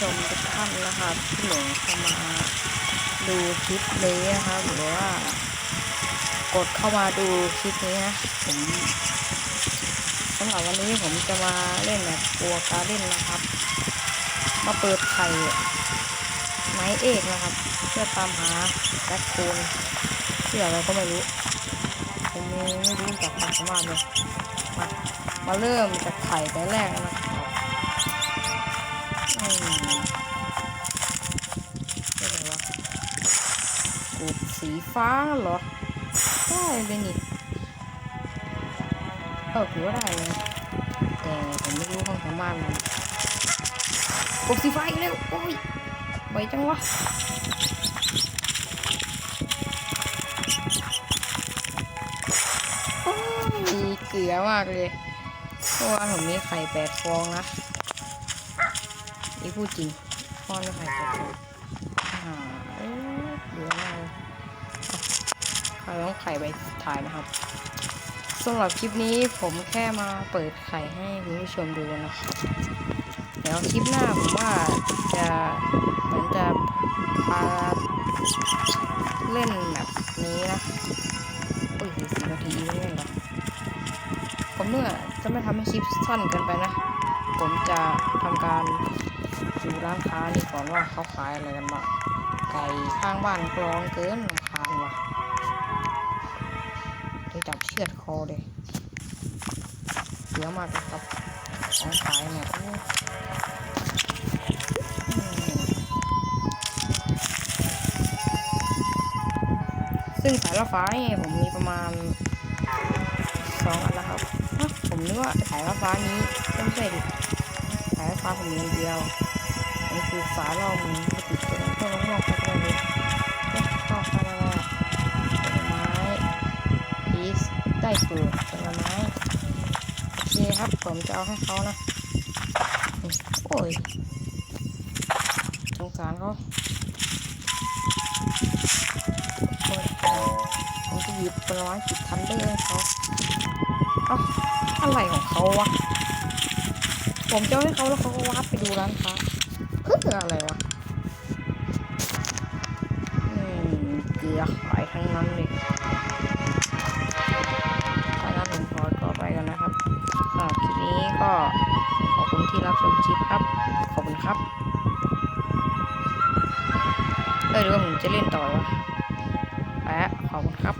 ชมทุกท่านนะครับที่หลงเข้ามาดูคลิปนี้นะครับหรือว่ากดเข้ามาดูคลิปนี้นะผมสำหรับวันนี้ผมจะมาเล่นแบบตัวการเล่นนะครับ มาเปิดไข่ไม้เอกนะครับ เพื่อตามหาแบ็คโคนเพื่ออะไรก็ไม่รู้ผมไม่รู้จักความสามารถเลยมามาเริ่มจากไข่ใบแรกนะครับ กอะไรวะกบสีฟ้าเหรอ ได้เลยนี่เออถือว่าได้เลยแต่ผมไม่รู้ความสามารถมันกบสีฟ้าอีกแล้ว โอ้ยไวจังวะโอ้ยเกลือมากเลยเพราะว่าผมมีไข่แปดฟองนะ นี่พูดจริงพ่อไข่แปดฟองอ่าเอ้ยเกลือมากเลยไข่ต้องไข่ใบสุดท้ายนะครับสำหรับคลิปนี้ผมแค่มาเปิดไข่ให้คุณผู้ชมดูนะครับเดี๋ยวคลิปหน้าผมว่าจะเหมือนจะพาเล่นแบบนี้นะอุ้ยสี่นาทีไม่เล่นหรอผมเนี่ยจะไม่ทำให้คลิปสั้นเกินไปนะ ผมจะทำการ ดูร้านค้านี่ก่อนว่าเขาขายอะไรกันบ้างไก่ข้างบ้านกรองเกินรำคาญว่ะได้จับเชือดคอเลยเยอะมากเลยครับของขายเนี่ยซึ่งสายรถไฟเนี่ยผมมีประมาณสองอันแล้วครับ ผมนึกว่าสายรถไฟนี้ไม่ใช่ดิสายรถไฟผมมีเดียว อันนี้คือฝาเรามันไม่ติดตัวนี้ตัวน้องๆไปเลยเอ๊ะเข้าไปแล้วอะผลไม้พีซได้เปลือกผลไม้โอเคครับผมจะเอาให้เขานะโอ้ยสงสารเขาโอ้ยผมจะหยิบผลไม้จิบทันเดอร์ให้เขาเอ้าอะไรของเขาวะผมจะเอาให้เขาแล้วเขาก็วาร์ปไปดูร้านค้า เพื่ออะไรวะอืมเกลือขายทั้งนั้นเลยถ้างั้นผมขอตัวไปกันนะครับสำหรับคลิปนี้ก็ขอบคุณที่รับชมคลิปครับ ขอบคุณครับ เออหรือว่าผมจะเล่นต่อวะไปละขอบคุณครับ